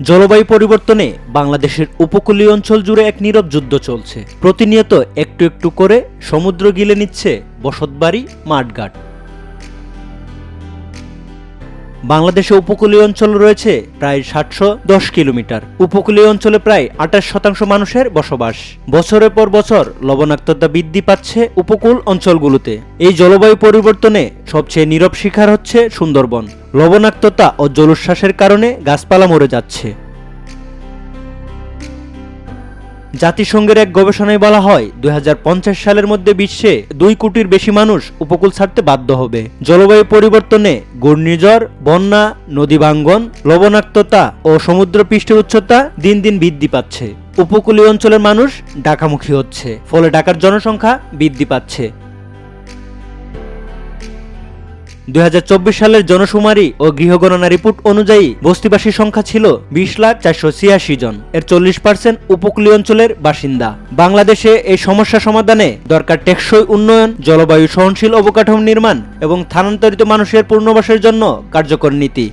জলবায়ু পরিবর্তনে বাংলাদেশের উপকূলীয় অঞ্চল জুড়ে এক নীরব যুদ্ধ চলছে। প্রতিনিয়ত একটু একটু করে সমুদ্র গিলে নিচ্ছে বসতবাড়ি, মাঠঘাট। বাংলাদেশে উপকূলীয় অঞ্চল রয়েছে প্রায় সাতশো দশ কিলোমিটার। উপকূলীয় অঞ্চলে প্রায় আঠাশ শতাংশ মানুষের বসবাস। বছরের পর বছর লবণাক্ততা বৃদ্ধি পাচ্ছে উপকূল অঞ্চলগুলোতে। এই জলবায়ু পরিবর্তনে সবচেয়ে নীরব শিকার হচ্ছে সুন্দরবন। লবণাক্ততা ও জলোচ্ছ্বাসের কারণে গাছপালা মরে যাচ্ছে। জাতিসংঘের এক গবেষণায় বলা হয় দু হাজার পঞ্চাশ সালের মধ্যে বিশ্বে দুই কোটির বেশি মানুষ উপকূল ছাড়তে বাধ্য হবে। জলবায়ু পরিবর্তনে ঘূর্ণিঝড়, বন্যা, নদী ভাঙ্গন, লবণাক্ততা ও সমুদ্র পৃষ্ঠের উচ্চতা দিন দিন বৃদ্ধি পাচ্ছে। উপকূলীয় অঞ্চলের মানুষ ঢাকামুখী হচ্ছে, ফলে ঢাকার জনসংখ্যা বৃদ্ধি পাচ্ছে। দু হাজার চব্বিশ সালের জনশুমারি ও গৃহগণনা রিপোর্ট অনুযায়ী বস্তিবাসীর সংখ্যা ছিল বিশ লাখ চারশো ছিয়াশি জন। এর চল্লিশ পার্সেন্ট উপকূলীয় অঞ্চলের বাসিন্দা। বাংলাদেশে এই সমস্যা সমাধানে দরকার টেকসই উন্নয়ন, জলবায়ু সহনশীল অবকাঠামো নির্মাণ এবং স্থানান্তরিত মানুষের পূর্ণবাসের জন্য কার্যকর নীতি।